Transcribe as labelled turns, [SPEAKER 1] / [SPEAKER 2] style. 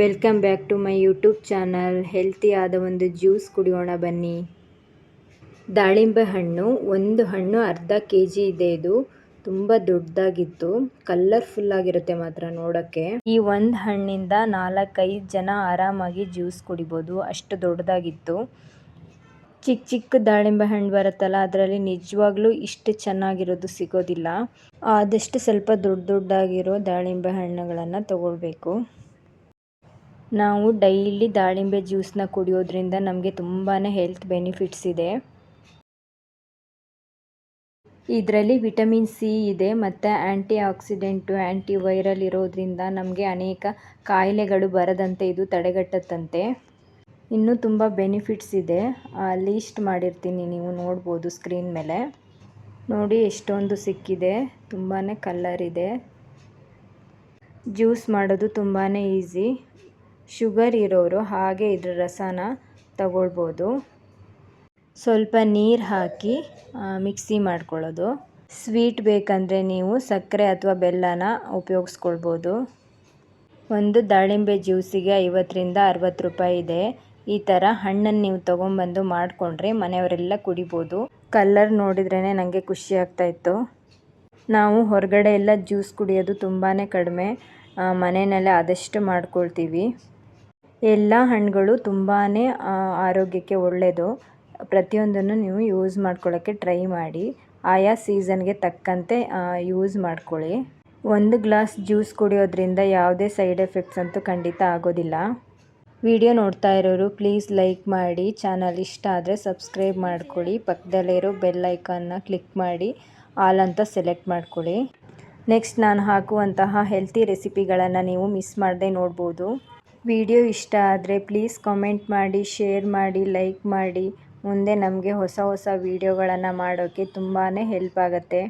[SPEAKER 1] Welcome back to my YouTube channel. ಹೆಲ್ತಿಯಾದ ಒಂದು juice ಕುಡಿಯೋಣ ಬನ್ನಿ. ದಾಳಿಂಬೆ ಹಣ್ಣು, ಒಂದು ಹಣ್ಣು ಅರ್ಧ ಕೆ ಜಿ ಇದೆ ಇದು. ತುಂಬ ದೊಡ್ಡದಾಗಿತ್ತು. ಕಲರ್ಫುಲ್ ಆಗಿರುತ್ತೆ ಮಾತ್ರ ನೋಡೋಕ್ಕೆ. ಈ ಒಂದು ಹಣ್ಣಿಂದ ನಾಲ್ಕೈದು ಜನ ಆರಾಮಾಗಿ ಜ್ಯೂಸ್ ಕುಡಿಬೋದು. ಅಷ್ಟು ದೊಡ್ಡದಾಗಿತ್ತು. ಚಿಕ್ಕ ಚಿಕ್ಕ ದಾಳಿಂಬೆ ಹಣ್ಣು ಬರುತ್ತಲ್ಲ, ಅದರಲ್ಲಿ ನಿಜವಾಗ್ಲೂ ಇಷ್ಟು ಚೆನ್ನಾಗಿರೋದು ಸಿಗೋದಿಲ್ಲ. ಆದಷ್ಟು ಸ್ವಲ್ಪ ದೊಡ್ಡ ದೊಡ್ಡದಾಗಿರೋ ದಾಳಿಂಬೆ ಹಣ್ಣುಗಳನ್ನು ತಗೊಳ್ಬೇಕು. ನಾವು ಡೈಲಿ ದಾಳಿಂಬೆ ಜ್ಯೂಸನ್ನ ಕುಡಿಯೋದ್ರಿಂದ ನಮಗೆ ತುಂಬಾ ಹೆಲ್ತ್ ಬೆನಿಫಿಟ್ಸ್ ಇದೆ. ಇದರಲ್ಲಿ ವಿಟಮಿನ್ ಸಿ ಇದೆ ಮತ್ತು ಆ್ಯಂಟಿ ಆಕ್ಸಿಡೆಂಟು ಆ್ಯಂಟಿ ವೈರಲ್ ಇರೋದ್ರಿಂದ ನಮಗೆ ಅನೇಕ ಕಾಯಿಲೆಗಳು ಬರದಂತೆ ಇದು ತಡೆಗಟ್ಟತ್ತಂತೆ. ಇನ್ನೂ ತುಂಬ ಬೆನಿಫಿಟ್ಸ್ ಇದೆ. ಲೀಸ್ಟ್ ಮಾಡಿರ್ತೀನಿ ನೀವು ನೋಡ್ಬೋದು ಸ್ಕ್ರೀನ್ ಮೇಲೆ. ನೋಡಿ ಎಷ್ಟೊಂದು ಸಿಕ್ಕಿದೆ. ತುಂಬಾ ಕಲ್ಲರ್ ಇದೆ. ಜ್ಯೂಸ್ ಮಾಡೋದು ತುಂಬಾ ಈಸಿ ಶುಗರ್ ಇರೋರು ಹಾಗೆ ಇದ್ರ ರಸನ ತಗೊಳ್ಬೋದು. ಸ್ವಲ್ಪ ನೀರು ಹಾಕಿ ಮಿಕ್ಸಿ ಮಾಡ್ಕೊಳ್ಳೋದು. ಸ್ವೀಟ್ ಬೇಕಂದರೆ ನೀವು ಸಕ್ಕರೆ ಅಥವಾ ಬೆಲ್ಲನ ಉಪಯೋಗಿಸ್ಕೊಳ್ಬೋದು. ಒಂದು ದಾಳಿಂಬೆ ಜ್ಯೂಸಿಗೆ ಐವತ್ತರಿಂದ ಅರವತ್ತು ರೂಪಾಯಿ ಇದೆ. ಈ ಥರ ಹಣ್ಣನ್ನು ನೀವು ತೊಗೊಂಬಂದು ಮಾಡಿಕೊಂಡ್ರೆ ಮನೆಯವರೆಲ್ಲ ಕುಡಿಬೋದು. ಕಲ್ಲರ್ ನೋಡಿದ್ರೇ ನನಗೆ ಖುಷಿ ಆಗ್ತಾಯಿತ್ತು ನಾವು ಹೊರಗಡೆ ಎಲ್ಲ ಜ್ಯೂಸ್ ಕುಡಿಯೋದು ತುಂಬಾ ಕಡಿಮೆ. ಮನೆಯಲ್ಲೇ ಆದಷ್ಟು ಮಾಡ್ಕೊಳ್ತೀವಿ. ಎಲ್ಲ ಹಣ್ಣುಗಳು ತುಂಬಾ ಆರೋಗ್ಯಕ್ಕೆ ಒಳ್ಳೆಯದು ಪ್ರತಿಯೊಂದನ್ನು ನೀವು ಯೂಸ್ ಮಾಡ್ಕೊಳ್ಳೋಕ್ಕೆ ಟ್ರೈ ಮಾಡಿ. ಆಯಾ ಸೀಸನ್ಗೆ ತಕ್ಕಂತೆ ಯೂಸ್ ಮಾಡ್ಕೊಳ್ಳಿ. ಒಂದು ಗ್ಲಾಸ್ ಜ್ಯೂಸ್ ಕುಡಿಯೋದ್ರಿಂದ ಯಾವುದೇ ಸೈಡ್ ಎಫೆಕ್ಟ್ಸ್ ಅಂತೂ ಖಂಡಿತ ಆಗೋದಿಲ್ಲ. ವಿಡಿಯೋ ನೋಡ್ತಾ ಇರೋರು ಪ್ಲೀಸ್ ಲೈಕ್ ಮಾಡಿ. ಚಾನಲ್ ಇಷ್ಟ ಆದರೆ ಸಬ್ಸ್ಕ್ರೈಬ್ ಮಾಡ್ಕೊಳ್ಳಿ. ಪಕ್ಕದಲ್ಲಿರೋ ಬೆಲ್ ಐಕಾನ್ನ ಕ್ಲಿಕ್ ಮಾಡಿ. ಆಲ್ ಅಂತ ಸೆಲೆಕ್ಟ್ ಮಾಡ್ಕೊಳ್ಳಿ. ನೆಕ್ಸ್ಟ್ ನಾನು ಹಾಕುವಂತಹ ಹೆಲ್ತಿ ರೆಸಿಪಿಗಳನ್ನು ನೀವು ಮಿಸ್ ಮಾಡದೆ ನೋಡ್ಬೋದು. ವಿಡಿಯೋ ಇಷ್ಟ ಆದರೆ ಪ್ಲೀಸ್ ಕಾಮೆಂಟ್ ಮಾಡಿ ಶೇರ್ ಮಾಡಿ ಲೈಕ್ ಮಾಡಿ. ಮುಂದೆ ನಮಗೆ ಹೊಸ ಹೊಸ ವೀಡಿಯೋಗಳನ್ನು ಮಾಡೋಕ್ಕೆ ತುಂಬಾ ಹೆಲ್ಪ್ ಆಗುತ್ತೆ.